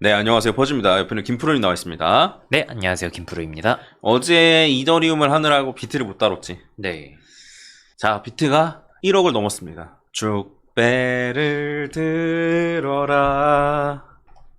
네, 안녕하세요. 퍼즈입니다. 옆에는 김프로님 나와 있습니다. 네, 안녕하세요. 김프로입니다. 어제 이더리움을 하느라고 비트를 못 다뤘지. 네. 자, 비트가 1억을 넘었습니다. 축배를 들어라.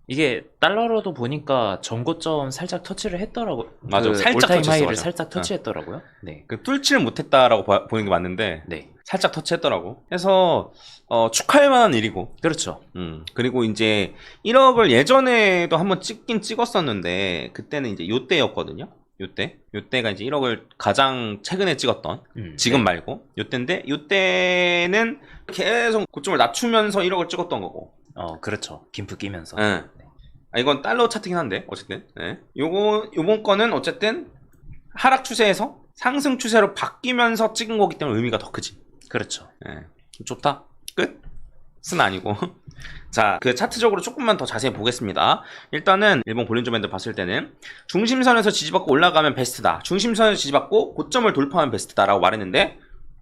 이게 달러로도 보니까 전고점 살짝 터치를 했더라고요. 맞아, 그 살짝 올타임 터치했어, 하이를 맞아. 살짝 터치했더라고요. 네. 그 뚫지를 못했다라고 봐- 보는 게 맞는데 네. 살짝 터치했더라고. 그래서 어, 축하할 만한 일이고. 그렇죠. 음, 그리고 이제 1억을 예전에도 한번 찍긴 찍었었는데 그때는 이제 요때였거든요. 요때. 요때가 이제 1억을 가장 최근에 찍었던 음, 지금 네. 말고 요때인데 요때는 계속 고점을 낮추면서 1억을 찍었던 거고. 어, 그렇죠. 김프 끼면서. 예. 아, 이건 달러 차트긴 한데 어쨌든. 예. 요거 요번 거는 어쨌든 하락 추세에서 상승 추세로 바뀌면서 찍은 거기 때문에 의미가 더 크지. 그렇죠. 예. 좋다. 끝. 쓴 아니고. 자, 그 차트적으로 조금만 더 자세히 보겠습니다. 일단은 일본 볼린저 밴드 봤을 때는 중심선에서 지지받고 올라가면 베스트다. 중심선에서 지지받고 고점을 돌파하면 베스트다라고 말했는데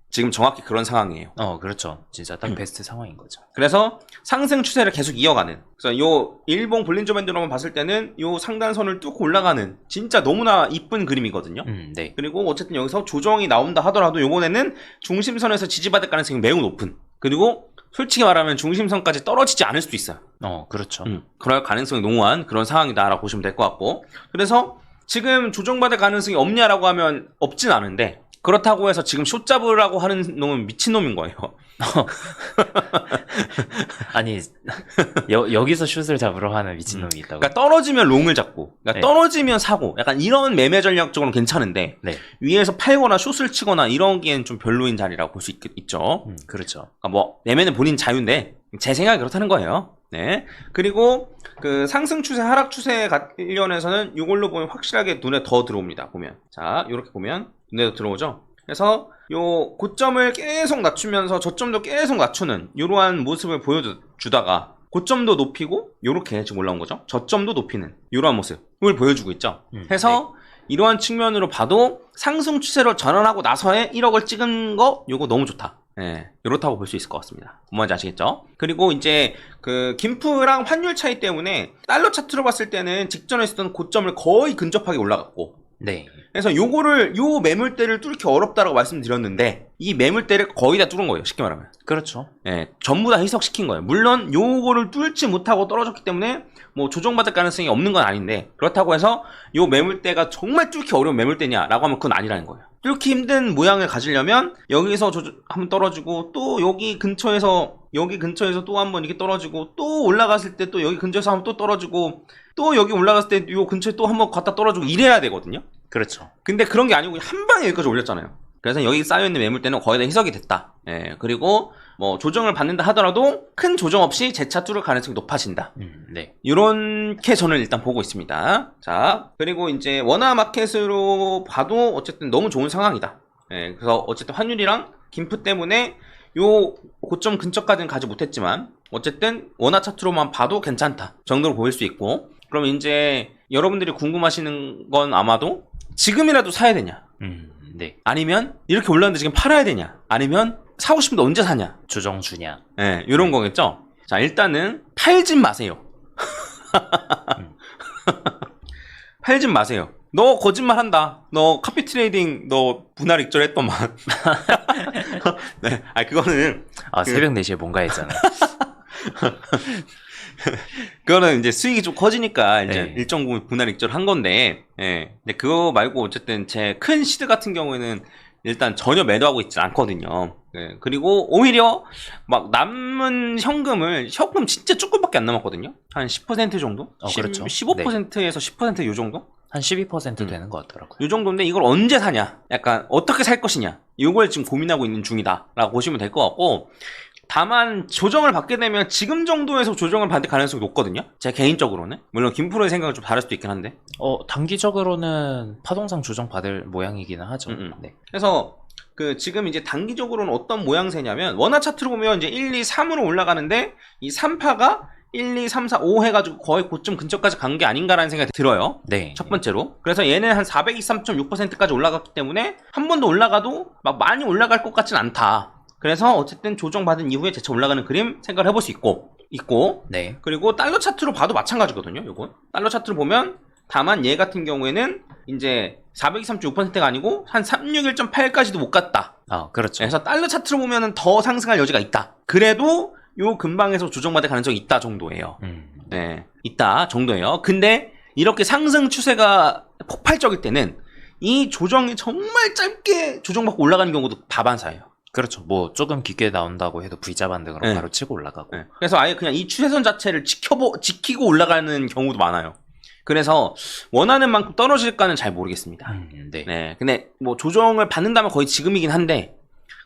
지금 정확히 그런 상황이에요. 어, 그렇죠. 진짜 딱 음. 베스트 상황인 거죠. 그래서 상승 추세를 계속 이어가는. 그래서 요 일본 볼린저 밴드로만 봤을 때는 요 상단선을 뚫고 올라가는 진짜 너무나 이쁜 그림이거든요. 음, 네. 그리고 어쨌든 여기서 조정이 나온다 하더라도 요번에는 중심선에서 지지받을 가능성이 매우 높은. 그리고 솔직히 말하면 중심선까지 떨어지지 않을 수도 있어요. 어, 그렇죠. 음, 그럴 가능성이 농후한 그런 상황이다라고 보시면 될 것 같고. 그래서 지금 조정받을 가능성이 없냐라고 하면 없진 않은데 그렇다고 해서 지금 숏 잡으라고 하는 놈은 미친놈인 거예요. 아니, 여, 여기서 슛을 잡으러 하는 미친놈이 있다고. 그러니까 떨어지면 롱을 잡고, 그러니까 네. 떨어지면 사고, 약간 이런 매매 전략적으로는 괜찮은데 네. 위에서 팔거나 숏을 치거나 이런기엔 좀 별로인 자리라고 볼 수 있죠. 음, 그렇죠. 그러니까 뭐 매매는 본인 자유인데 제 생각이 그렇다는 거예요. 네. 그리고 그 상승 추세, 하락 추세 관련해서는 이걸로 보면 확실하게 눈에 더 들어옵니다. 보면 자 이렇게 보면 눈에 더 들어오죠. 그래서 요 고점을 계속 낮추면서 저점도 계속 낮추는 이러한 모습을 보여주다가 고점도 높이고 요렇게 지금 올라온 거죠. 저점도 높이는 이러한 모습을 보여주고 있죠. 음, 해서 이러한 측면으로 봐도 상승 추세로 전환하고 나서의 1억을 찍은 거 요거 너무 좋다. 예, 이렇다고 볼 수 있을 것 같습니다. 뭔지 아시겠죠? 그리고 이제 그 김프랑 환율 차이 때문에 달러 차트로 봤을 때는 직전에 있었던 고점을 거의 근접하게 올라갔고 네. 그래서 요거를 요 매물대를 뚫기 어렵다라고 말씀드렸는데 이 매물대를 거의 다 뚫은 거예요. 쉽게 말하면. 그렇죠. 예, 전부 다 희석시킨 거예요. 물론 요거를 뚫지 못하고 떨어졌기 때문에 뭐 조정받을 가능성이 없는 건 아닌데 그렇다고 해서 요 매물대가 정말 뚫기 어려운 매물대냐라고 하면 그건 아니라는 거예요. 뚫기 힘든 모양을 가지려면 여기서 조, 한번 떨어지고 또 여기 근처에서 여기 근처에서 또 한번 이렇게 떨어지고 또 올라갔을 때 또 여기 근처에서 한번 또 떨어지고 또 여기 올라갔을 때 요 근처에 또 한번 갔다 떨어지고 이래야 되거든요. 그렇죠. 근데 그런 게 아니고 한 방에 여기까지 올렸잖아요. 그래서 여기 쌓여있는 매물대는 거의 다 희석이 됐다. 예, 그리고 뭐 조정을 받는다 하더라도 큰 조정 없이 재차 뚫을 가능성이 높아진다. 음, 네. 이렇게 저는 일단 보고 있습니다. 자, 그리고 이제 원화 마켓으로 봐도 어쨌든 너무 좋은 상황이다. 예, 그래서 어쨌든 환율이랑 김프 때문에 요 고점 근처까지는 가지 못했지만 어쨌든 원화 차트로만 봐도 괜찮다 정도로 보일 수 있고 그럼 이제 여러분들이 궁금하시는 건 아마도 지금이라도 사야 되냐 음, 네. 아니면 이렇게 올랐는데 지금 팔아야 되냐 아니면 사고 싶은데 언제 사냐 조정 주냐. 예, 이런 거겠죠 자 일단은 팔진 마세요 팔진 마세요 너 거짓말 한다 너 카피 트레이딩 너 분할 익절 했더만 네, 아 그거는 아, 그- 새벽 4시에 뭔가 했잖아요. 그거는 이제 수익이 좀 커지니까 이제 네. 일정 부분 분할 익절 한 건데, 예. 근데 그거 말고 어쨌든 제 큰 시드 같은 경우에는 일단 전혀 매도하고 있지 않거든요. 예. 그리고 오히려 막 남은 현금을 현금 진짜 조금밖에 안 남았거든요. 한 10% 정도? 어, 그렇죠. 15%에서 10%요 정도? 한 12% 음. 되는 것 같더라고요. 요 정도인데 이걸 언제 사냐? 약간 어떻게 살 것이냐? 요걸 지금 고민하고 있는 중이다라고 보시면 될 것 같고 다만 조정을 받게 되면 지금 정도에서 조정을 받을 가능성이 높거든요. 제 개인적으로는 물론 김프로의 생각은 좀 다를 수도 있긴 한데 어, 단기적으로는 파동상 조정 받을 모양이기는 하죠. 음, 음. 네. 그래서 그 지금 이제 단기적으로는 어떤 모양새냐면 원화 차트로 보면 이제 1, 2, 3으로 올라가는데 이 3파가 1, 2, 3, 4, 5 해가지고 거의 고점 근처까지 간 게 아닌가라는 생각이 들어요. 네. 첫 번째로. 그래서 얘는 한 423.6%까지 올라갔기 때문에 한 번 더 올라가도 막 많이 올라갈 것 같진 않다. 그래서 어쨌든 조정받은 이후에 재차 올라가는 그림 생각을 해볼 수 있고 있고 네. 그리고 달러 차트로 봐도 마찬가지거든요. 요건 달러 차트를 보면 다만 얘 같은 경우에는 이제 423.6%가 아니고 한 361.8까지도 못 갔다. 아, 그렇죠. 그래서 달러 차트로 보면은 더 상승할 여지가 있다. 그래도 요 근방에서 조정받을 가능성이 있다 정도예요. 음. 네, 있다 정도예요. 근데 이렇게 상승 추세가 폭발적일 때는 이 조정이 정말 짧게 조정받고 올라가는 경우도 다반사예요. 그렇죠. 뭐 조금 깊게 나온다고 해도 V자 반등으로 네. 바로 치고 올라가고. 네. 그래서 아예 그냥 이 추세선 자체를 지켜보, 지키고 올라가는 경우도 많아요. 그래서 원하는 만큼 떨어질까는 잘 모르겠습니다. 음, 네. 네. 근데 뭐 조정을 받는다면 거의 지금이긴 한데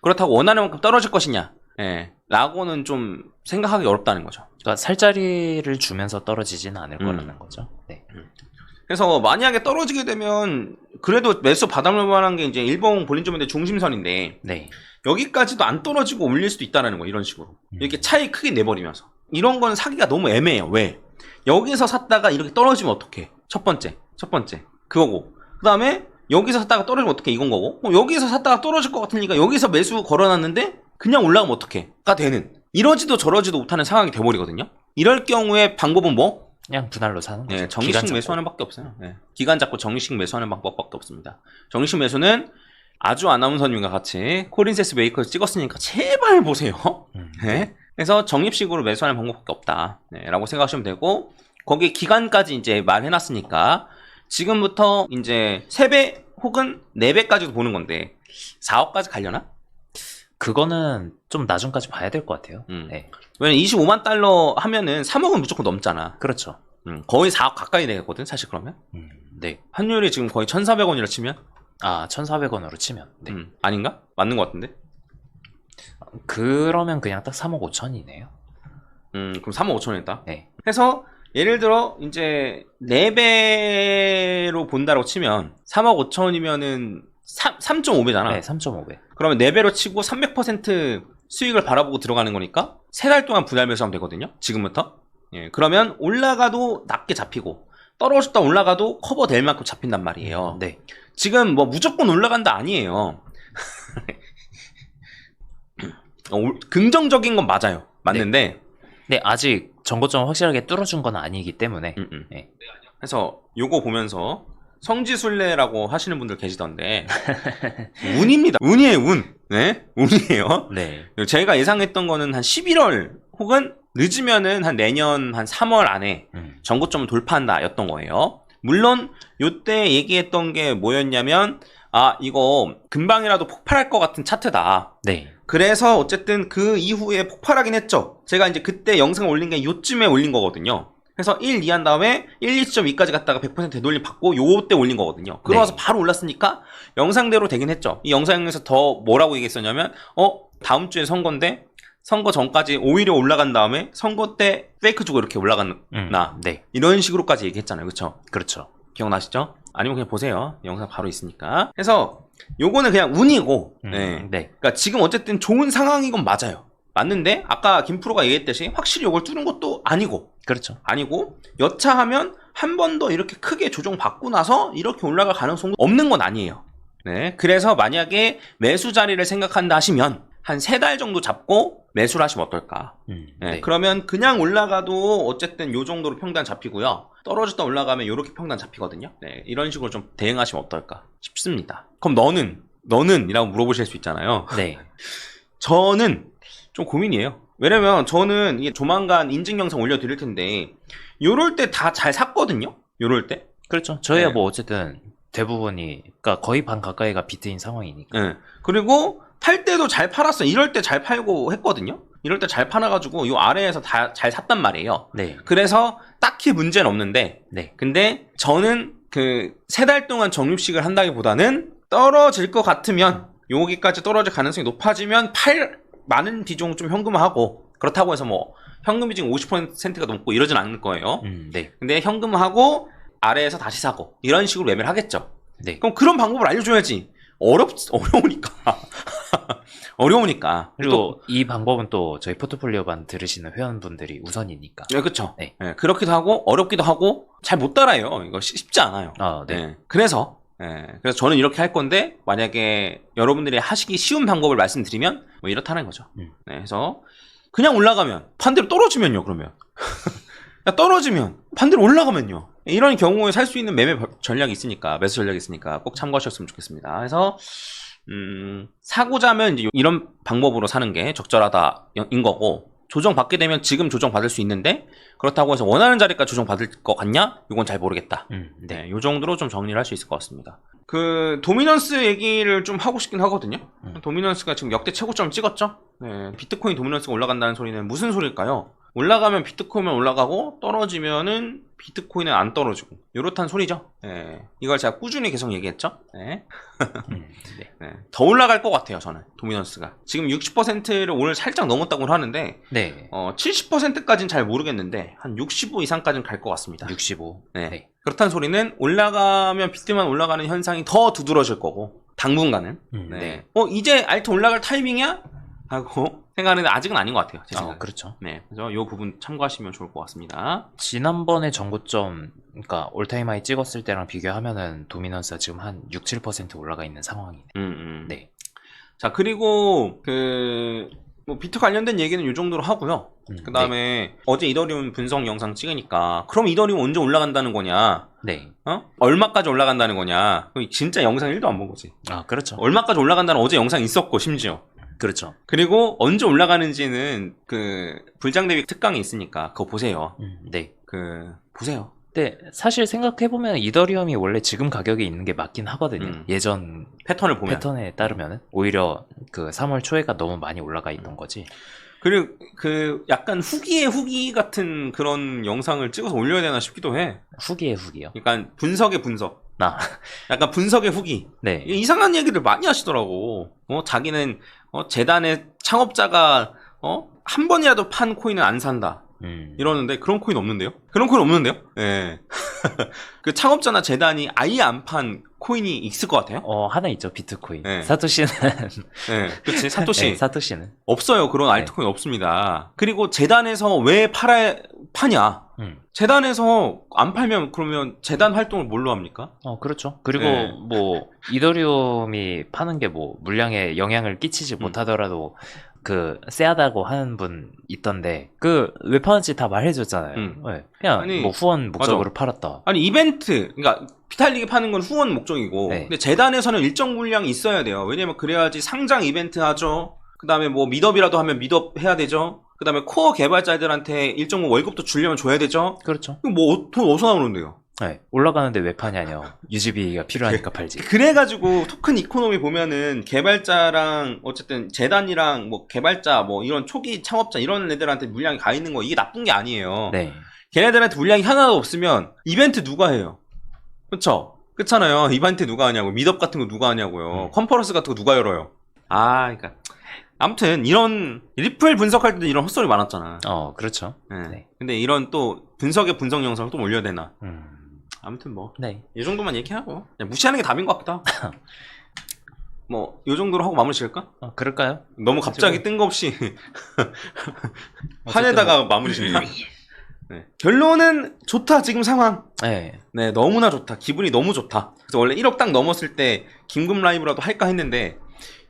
그렇다고 원하는 만큼 떨어질 것이냐? 예. 라고는 좀 생각하기 어렵다는 거죠. 그러니까 살자리를 주면서 떨어지지는 않을 음. 거라는 거죠. 네. 그래서 만약에 떨어지게 되면 그래도 매수 받아볼 만한 게 이제 일본 볼린저밴드 중심선인데 네. 여기까지도 안 떨어지고 올릴 수도 있다는 거 이런 식으로 음. 이렇게 차이 크게 내버리면서 이런 건 사기가 너무 애매해요 왜 여기서 샀다가 이렇게 떨어지면 어떡해 첫 번째 첫 번째 그거고 그 다음에 여기서 샀다가 떨어지면 어떡해 이건 거고 어, 여기서 샀다가 떨어질 것 같으니까 여기서 매수 걸어놨는데 그냥 올라가면 어떡해?가 되는 이러지도 저러지도 못하는 상황이 돼버리거든요 이럴 경우에 방법은 뭐? 그냥 분할로 사는 거죠. 네, 정식. 매수하는 밖에 없어요. 네. 기간 잡고 정식 매수하는 방법밖에 없습니다. 정식 매수는 아주 아나운서님과 같이 코린세스 메이커를 찍었으니까 제발 보세요. 음, 네. 그래서 적립식으로 매수하는 방법밖에 없다. 네, 라고 생각하시면 되고 거기에 기간까지 이제 말해놨으니까 지금부터 이제 3배 혹은 4배까지도 보는 건데 4억까지 가려나? 그거는 좀 나중까지 봐야 될 것 같아요. 음. 네. 왜냐면 25만 달러 하면은 3억은 무조건 넘잖아. 그렇죠. 음, 거의 4억 가까이 되거든 사실 그러면. 음, 네. 환율이 지금 거의 1,400원이라 치면 아, 1,400원으로 치면. 네. 음, 아닌가? 맞는 것 같은데? 그러면 그냥 딱 3억 5천이네요. 음, 그럼 3억 5천 원이다. 네. 해서 예를 들어 이제 4배로 본다고 치면 3억 5천이면은 3.5배잖아. 네, 3.5배. 그러면 4배로 치고 300% 수익을 바라보고 들어가는 거니까 3달 동안 분할 매수하면 되거든요. 지금부터. 예, 그러면 올라가도 낮게 잡히고 떨어졌다 올라가도 커버될 만큼 잡힌단 말이에요. 네. 지금 뭐 무조건 올라간다 아니에요. 어, 올- 긍정적인 건 맞아요. 맞는데 네, 아직 정거점 확실하게 뚫어준 건 아니기 때문에. 음, 음. 네. 그래서 요거 보면서 성지순례라고 하시는 분들 계시던데 운입니다. 운이에요, 운. 네, 운이에요. 네. 제가 예상했던 거는 한 11월 혹은 늦으면은 한 내년 한 3월 안에 음. 전고점을 돌파한다였던 거예요. 물론 요때 얘기했던 게 뭐였냐면 아 이거 금방이라도 폭발할 것 같은 차트다. 네. 그래서 어쨌든 그 이후에 폭발하긴 했죠. 제가 이제 그때 영상 올린 게 요쯤에 올린 거거든요. 그래서 1, 2 한 다음에 1, 2.2까지 갔다가 100% 되돌림 받고 요때 올린 거거든요. 그러고서 네. 바로 올랐으니까 영상대로 되긴 했죠. 이 영상에서 더 뭐라고 얘기했었냐면 어 다음 주에 선거인데 선거 전까지 오히려 올라간 다음에 선거 때 페이크 주고 이렇게 올라갔나 음. 네. 이런 식으로까지 얘기했잖아요. 그렇죠? 그렇죠. 기억나시죠? 아니면 그냥 보세요. 영상 바로 있으니까. 그래서 요거는 그냥 운이고 음, 네. 네. 그러니까 지금 어쨌든 좋은 상황인 건 맞아요. 맞는데 아까 김프로가 얘기했듯이 확실히 이걸 뚫은 것도 아니고 그렇죠. 아니고 여차하면 한 번 더 이렇게 크게 조정 받고 나서 이렇게 올라갈 가능성도 없는 건 아니에요. 네. 그래서 만약에 매수 자리를 생각한다 하시면 한 세 달 정도 잡고 매수를 하시면 어떨까? 음, 네, 네. 그러면 그냥 올라가도 어쨌든 요 정도로 평단 잡히고요. 떨어졌다 올라가면 요렇게 평단 잡히거든요. 네, 이런 식으로 좀 대응하시면 어떨까 싶습니다. 그럼 너는 너는 이라고 물어보실 수 있잖아요. 네. 저는 좀 고민이에요. 왜냐면 저는 이게 조만간 인증 영상 올려 드릴 텐데 요럴 때 다 잘 샀거든요. 요럴 때. 그렇죠. 저희야 네. 뭐 어쨌든 대부분이 그러니까 거의 반 가까이가 비트인 상황이니까. 예. 그리고 팔 때도 잘 팔았어. 이럴 때 잘 팔고 했거든요. 이럴 때 잘 팔아가지고 요 아래에서 다 잘 샀단 말이에요. 네. 그래서 딱히 문제는 없는데 네. 근데 저는 그 세 달 동안 적립식을 한다기보다는 떨어질 것 같으면 여기까지 떨어질 가능성이 높아지면 팔 많은 비중 좀 현금화하고 그렇다고 해서 뭐 현금 비중 50%가 넘고 이러진 않을 거예요. 음, 네. 근데 현금화하고 아래에서 다시 사고 이런 식으로 매매를 하겠죠. 네. 그럼 그런 방법을 알려줘야지. 어렵 어려우니까 어려우니까 그리고 이 방법은 또 저희 포트폴리오 반 들으시는 회원분들이 우선이니까. 네, 그렇죠. 네. 그렇기도 하고 어렵기도 하고 잘 못 따라요. 이거 쉽- 쉽지 않아요. 아, 네. 네. 그래서 예, 그래서 저는 이렇게 할 건데 만약에 여러분들이 하시기 쉬운 방법을 말씀드리면 뭐 이렇다는 거죠. 음. 네, 그래서 그냥 올라가면 반대로 떨어지면요. 그러면 야, 떨어지면 반대로 올라가면요. 이런 경우에 살 수 있는 매매 버- 전략이 있으니까 매수 전략이 있으니까 꼭 참고하셨으면 좋겠습니다. 그래서 음, 사고자 하면 이제 이런 방법으로 사는 게 적절하다인 거고 조정 받게 되면 지금 조정 받을 수 있는데 그렇다고 해서 원하는 자리까지 조정 받을 것 같냐? 이건 잘 모르겠다. 음, 네. 네, 요 정도로 좀 정리를 할 수 있을 것 같습니다. 그 도미넌스 얘기를 좀 하고 싶긴 하거든요. 음. 도미넌스가 지금 역대 최고점 찍었죠. 네, 비트코인 도미넌스가 올라간다는 소리는 무슨 소리일까요? 올라가면 비트코인만 올라가고 떨어지면은 비트코인은 안 떨어지고 요렇단 소리죠. 네, 이걸 제가 꾸준히 계속 얘기했죠. 네. 음, 네. 네, 더 올라갈 것 같아요. 저는 도미넌스가 지금 60%를 오늘 살짝 넘었다고 하는데 네. 어, 70%까지는 잘 모르겠는데 한 65 이상까지는 갈 것 같습니다. 65. 네. 네. 그렇다는 소리는 올라가면 비트만 올라가는 현상이 더 두드러질 거고 당분간은 음, 네. 네. 어 이제 알트 올라갈 타이밍이야? 하고 생각하는데 아직은 아닌 것 같아요. 제 어, 생각에. 그렇죠. 네, 그래서 이 부분 참고하시면 좋을 것 같습니다. 지난번에 정고점, 그러니까 올타임 하이 찍었을 때랑 비교하면은 도미넌스가 지금 한 6, 7% 올라가 있는 상황이네. 음, 음. 네. 자 그리고 그 뭐 비트 관련된 얘기는 이 정도로 하고요. 음, 그 다음에 어제 이더리움 분석 영상 찍으니까 그럼 이더리움 언제 올라간다는 거냐? 네. 어? 얼마까지 올라간다는 거냐? 그럼 진짜 영상 1도 안 본 거지. 아, 그렇죠. 얼마까지 올라간다는 어제 영상 있었고 심지어. 그렇죠. 그리고 언제 올라가는지는 그 불장 대비 특강이 있으니까 그거 보세요. 음, 네. 그 보세요. 근데 사실 생각해보면 이더리움이 원래 지금 가격에 있는 게 맞긴 하거든요. 음. 예전 패턴을 보면. 패턴에 따르면은 오히려 그 3월 초에가 너무 많이 올라가 있던 거지. 그리고 그 약간 후기의 후기 같은 그런 영상을 찍어서 올려야 되나 싶기도 해. 후기에 후기요. 약간 분석의 분석. 나. 약간 분석의 후기. 네. 이상한 얘기를 많이 하시더라고. 어, 자기는 어, 재단의 창업자가 어, 한 번이라도 판 코인은 안 산다. 음. 이러는데 그런 코인 없는데요? 그런 코인 없는데요? 예. 그 창업자나 재단이 아예 안 판 코인이 있을 것 같아요? 어, 하나 있죠. 비트코인. 네. 사토시는. 예. 그치, 사토시. 네, 사토시는. 없어요. 그런 알트코인 없습니다. 그리고 재단에서 왜 팔아, 파냐? 음. 재단에서 안 팔면 그러면 재단 활동을 뭘로 합니까? 어, 그렇죠. 그리고 네. 뭐, 이더리움이 파는 게 뭐, 물량에 영향을 끼치지 음. 못하더라도, 그, 쎄하다고 하는 분 있던데, 그, 왜 파는지 다 말해줬잖아요. 음. 네. 그냥, 아니, 뭐, 후원 목적으로 팔았다. 아니, 이벤트, 그러니까 피탈리기 파는 건 후원 목적이고, 네. 근데 재단에서는 일정 물량이 있어야 돼요. 왜냐면 그래야지 상장 이벤트 하죠. 그 다음에 뭐 미덥이라도 하면 미덥 해야 되죠. 그 다음에 코어 개발자들한테 일정 월급도 주려면 줘야 되죠. 그렇죠. 뭐, 돈 어디서 나오는데요? 네. 올라가는데 왜 파냐뇨. 유지비가 필요하니까 팔지. 그래가지고 토큰 이코노미 보면은 개발자랑 어쨌든 재단이랑 뭐 개발자 뭐 이런 초기 창업자 이런 애들한테 물량이 가 있는 거 이게 나쁜 게 아니에요. 네. 걔네들한테 물량이 하나도 없으면 이벤트 누가 해요? 그쵸? 그렇잖아요. 이벤트 누가 하냐고 미덥 같은 거 누가 하냐고요. 음. 컨퍼런스 같은 거 누가 열어요? 아, 그러니까 아무튼 이런 리플 분석할 때도 이런 헛소리 많았잖아. 어, 그렇죠. 예. 네. 근데 이런 또 분석의 분석 영상을 또 올려야 되나? 음. 아무튼 뭐 네. 이 정도만 얘기하고 그냥 무시하는 게 답인 것 하고 뭐이 정도로 하고 마무리 지을까? 어, 그럴까요? 너무 갑자기 뜬금없이 화내다가 마무리 짓나? 네. 결론은 좋다 지금 상황 네. 네 너무나 좋다 기분이 너무 좋다 그래서 원래 1억 딱 넘었을 때 긴급 라이브라도 할까 했는데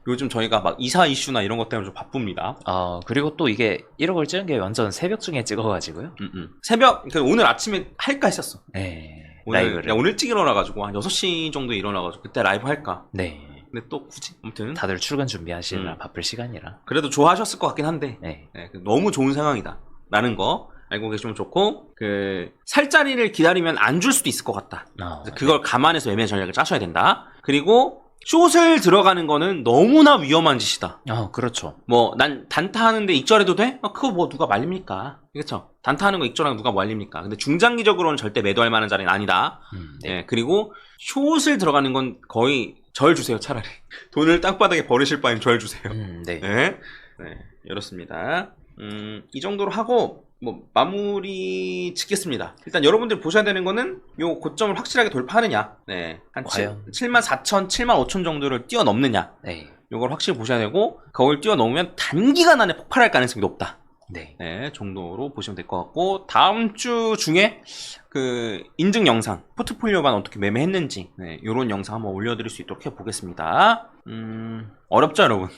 요즘 저희가 막 이사 이슈나 이런 것 때문에 좀 바쁩니다 아, 그리고 또 이게 1억을 찍은 게 완전 새벽 중에 찍어가지고요. 음, 음. 새벽 그러니까 오늘 아침에 할까 했었어 네. 오늘, 라이브를. 야, 오늘 일찍 일어나가지고 한 6시 정도 일어나가지고 그때 라이브 할까 네. 근데 또 굳이 아무튼 다들 출근 준비하시느라 음. 바쁠 시간이라. 그래도 좋아하셨을 것 같긴 한데 네. 네, 그 너무 좋은 상황이다. 라는 거 알고 계시면 좋고, 그, 살 자리를 기다리면 안 줄 수도 있을 것 같다. 어, 그래서 그걸 감안해서 매매 전략을 짜셔야 된다. 그리고, 숏을 들어가는 거는 너무나 위험한 짓이다. 어, 그렇죠. 뭐, 난 단타하는데 익절해도 돼? 어, 그거 뭐 누가 말립니까? 그렇죠? 단타하는 거거 누가 말립니까? 근데 중장기적으로는 절대 매도할 만한 자리는 아니다. 음, 네. 네, 그리고, 숏을 들어가는 건 거의 절 주세요, 차라리. 돈을 땅바닥에 버리실 바엔 절 주세요. 음, 네. 네. 네, 이렇습니다. 음, 이 정도로 하고, 뭐, 마무리 짓겠습니다. 일단 여러분들 보셔야 되는 거는, 요 고점을 확실하게 돌파하느냐. 네. 한 과연? 7, 만 4천, 7만 5천 정도를 뛰어넘느냐. 네. 요걸 확실히 보셔야 되고, 그걸 뛰어넘으면 단기간 안에 폭발할 가능성이 높다. 네. 네, 정도로 보시면 될 것 같고 다음 주 중에 그 인증 영상 포트폴리오만 어떻게 매매했는지 네, 이런 영상 한번 올려드릴 수 있도록 해보겠습니다. 음, 어렵죠, 여러분?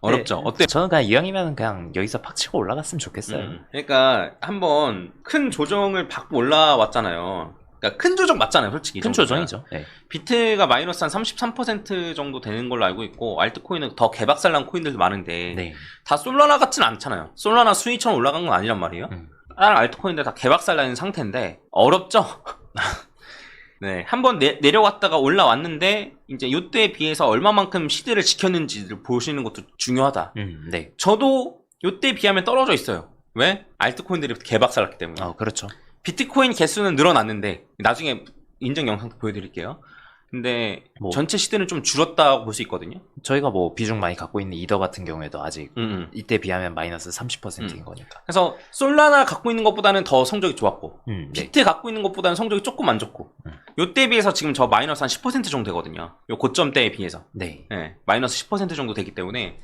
어렵죠. 네, 어때? 저는 그냥 이왕이면 그냥 여기서 팍 치고 올라갔으면 좋겠어요. 음, 그러니까 한번 큰 조정을 받고 올라왔잖아요. 그러니까 큰 조정 맞잖아요, 솔직히. 이 큰. 조정이죠. 네. 비트가 마이너스 한 33% 정도 되는 걸로 알고 있고 알트코인은 더 개박살난 코인들도 많은데 네. 다 솔라나 같진 않잖아요. 솔라나 수익처럼 올라간 건 아니란 말이에요. 음. 다른 알트코인들 다 개박살나는 상태인데 어렵죠. 네, 한번 내려왔다가 올라왔는데 이제 이때에 비해서 얼마만큼 시대를 지켰는지를 보시는 것도 중요하다. 음, 네. 저도 이때에 비하면 떨어져 있어요. 왜? 알트코인들이 개박살났기 때문에. 어, 그렇죠. 비트코인 개수는 늘어났는데 나중에 인증 영상도 보여드릴게요. 근데 뭐. 전체 시대는 좀 줄었다고 볼 수 있거든요. 저희가 뭐 비중 많이 갖고 있는 이더 같은 경우에도 아직 음, 음. 이때 비하면 마이너스 30%인 음. 거니까. 그래서 솔라나 갖고 있는 것보다는 더 성적이 좋았고 음, 네. 비트 갖고 있는 것보다는 성적이 조금 안 좋고 음. 요때에 비해서 지금 저 마이너스 한 10% 정도 되거든요. 요 고점대에 비해서 네. 네, 마이너스 10% 정도 되기 때문에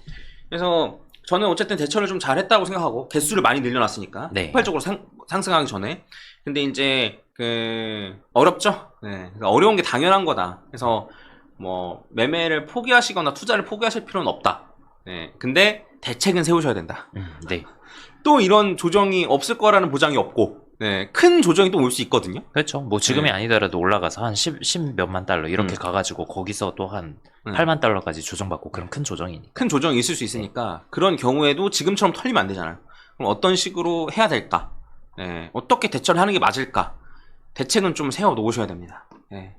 그래서 저는 어쨌든 대처를 좀 잘했다고 생각하고 개수를 많이 늘려놨으니까 네. 폭발적으로 상, 상승하기 전에 근데 이제 그 어렵죠. 네, 그러니까 어려운 게 당연한 거다. 그래서 뭐 매매를 포기하시거나 투자를 포기하실 필요는 없다. 네, 근데 대책은 세우셔야 된다. 음, 네. 또 이런 조정이 없을 거라는 보장이 없고 네, 큰 조정이 또 올 수 있거든요. 그렇죠. 뭐 지금이 네. 아니더라도 올라가서 한 10, 10 몇만 달러 이렇게 음. 가가지고 거기서 또 한 음. 8만 달러까지 조정받고 그런 큰 조정이니까. 큰 조정이 있을 수 있으니까 그런 경우에도 지금처럼 털리면 안 되잖아요. 그럼 어떤 식으로 해야 될까? 네, 어떻게 대처를 하는 게 맞을까? 대책은 좀 세워 놓으셔야 됩니다. 네.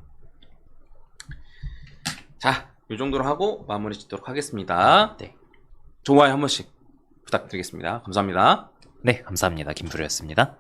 자, 이 정도로 하고 마무리 짓도록 하겠습니다. 네. 좋아요 한 번씩 부탁드리겠습니다. 감사합니다. 네, 감사합니다. 김프로였습니다.